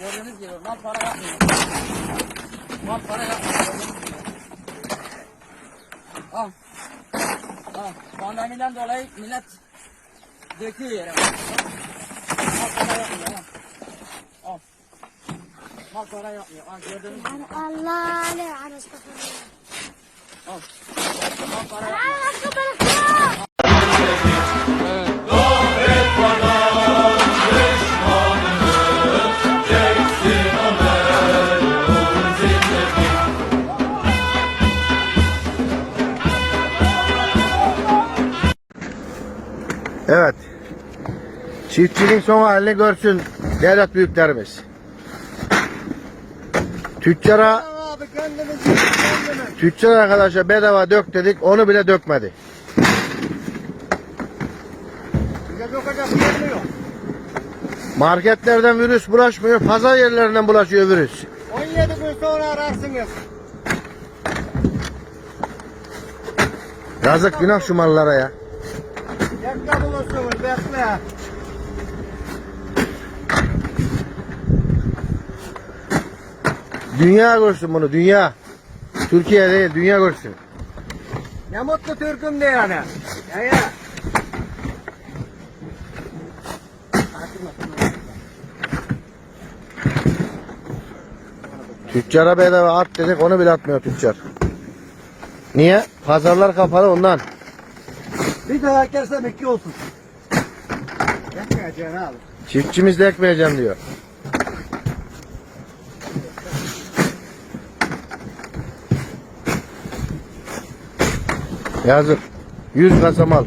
Gördüğünüz gibi mal para yapmıyor. Mal para yapmıyor. Al. Al. Pandemiden dolayı millet döküyor yere. Mal para yapmıyor. Al. Al. Mal para yapmıyor. Al gördüğünüz gibi. Allah ne anasını Al. Mal para yapmıyor. Evet. Çiftçinin son halini görsün devlet büyüklerimiz. Tüccara Abi kendimiz kendimiz. tüccar arkadaşa bedava dök dedik onu bile dökmedi. Marketlerden virüs bulaşmıyor, pazar yerlerinden bulaşıyor virüs. 17 gün sonra ararsınız. Yazık günah şu mallara ya. Bekle bulursunuz bekle. Dünya görsün bunu, dünya. Türkiye değil, dünya görsün. Ne mutlu Türk'üm de yani. Ya ya. Tüccara bedava at dedik onu bile atmıyor tüccar. Niye? Pazarlar kapalı ondan. Bir daha kersem iki olsun. Bekmeyeceksin abi. Çiftçimiz de ekmeyeceğim diyor. Yazık. 100 kasa mal.